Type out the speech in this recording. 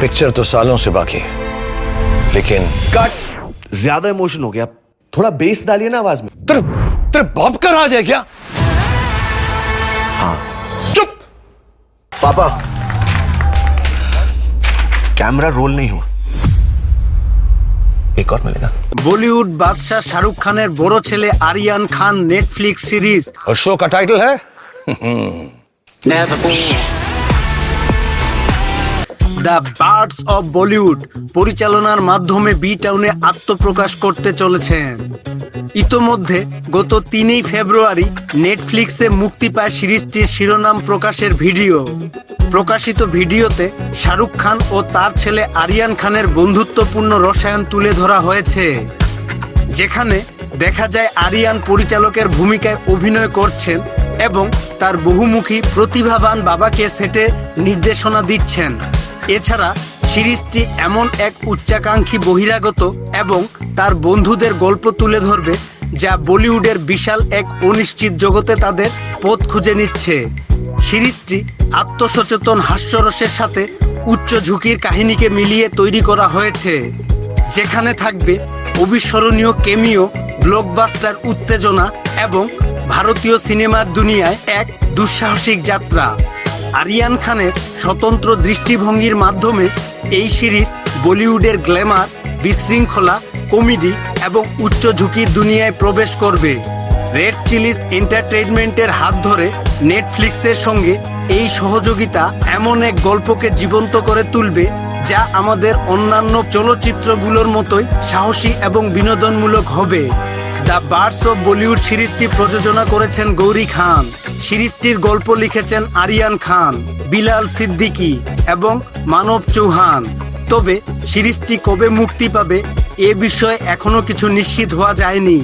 Picture तो सालों से बाकी है लेकिन कट ज्यादा इमोशन हो गया थोड़ा बेस डालिए ना आवाज में तेरे तेरे बाप का राज है क्या हाँ चुप पापा कैमरा रोल नहीं हुआ एक और मिलेगा বলিউড বাদশাহ শাহরুখ খানের বড় ছেলে আরিয়ান খান নেটফ্লিক্স সিরিজ और शो का टाइटल है দ্য বার্ডস অব বলিউড পরিচালনার মাধ্যমে বি টাউনে আত্মপ্রকাশ করতে চলেছেন। ইতোমধ্যে গত তিনই ফেব্রুয়ারি নেটফ্লিক্সে মুক্তি পায় সিরিজটির শিরোনাম প্রকাশের ভিডিও। প্রকাশিত ভিডিওতে শাহরুখ খান ও তার ছেলে আরিয়ান খানের বন্ধুত্বপূর্ণ রসায়ন তুলে ধরা হয়েছে। যেখানে দেখা যায় আরিয়ান পরিচালকের ভূমিকায় অভিনয় করছেন এবং তার বহুমুখী প্রতিভাবান বাবাকে সেটে নির্দেশনা দিচ্ছেন। এছাড়া সিরিজটি এমন এক উচ্চাকাঙ্ক্ষী বহিরাগত এবং তার বন্ধুদের গল্প তুলে ধরবে যা বলিউডের বিশাল এক অনিশ্চিত জগতে তাদের পথ খুঁজে নিচ্ছে। সিরিজটি আত্মসচেতন হাস্যরসের সাথে উচ্চ ঝুঁকির কাহিনীকে মিলিয়ে তৈরি করা হয়েছে, যেখানে থাকবে অবিস্মরণীয় কেমিও, ব্লকবাস্টার উত্তেজনা এবং ভারতীয় সিনেমার দুনিয়ায় এক দুঃসাহসিক যাত্রা। আরিয়ান খানের স্বতন্ত্র দৃষ্টিভঙ্গির মাধ্যমে এই সিরিজ বলিউডের গ্ল্যামার, বিশৃঙ্খলা, কমেডি এবং উচ্চ ঝুঁকির দুনিয়ায় প্রবেশ করবে। রেড চিলিস এন্টারটেইনমেন্টের হাত ধরে নেটফ্লিক্সের সঙ্গে এই সহযোগিতা এমন এক গল্পকে জীবন্ত করে তুলবে যা আমাদের অন্যান্য চলচ্চিত্রগুলোর মতোই সাহসী এবং বিনোদনমূলক হবে। দ্য বার্ডস অফ বলিউড সিরিজটি প্রযোজনা করেছেন গৌরী খান। সিরিজটির গল্প লিখেছেন আরিয়ান খান, বিলাল সিদ্দিকি এবং মানব চৌহান। তবে সিরিজটি কবে মুক্তি পাবে এ বিষয়ে এখনও কিছু নিশ্চিত হওয়া যায়নি।